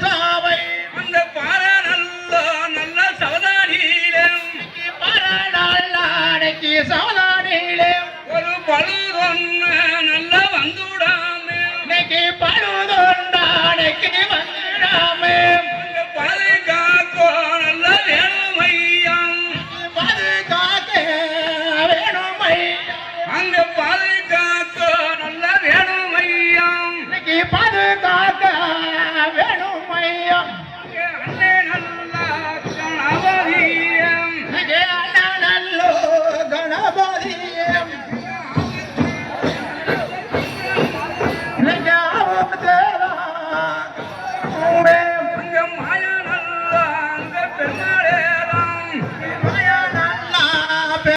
சாவை அந்த பார நல்ல நல்ல சவதானியிலே. பார நாளைக்கு சவதானியிலே. ஒரு பழுதொன்ன நல்ல வந்துடாமே. இன்னைக்கு பழுதொன்றானைக்கு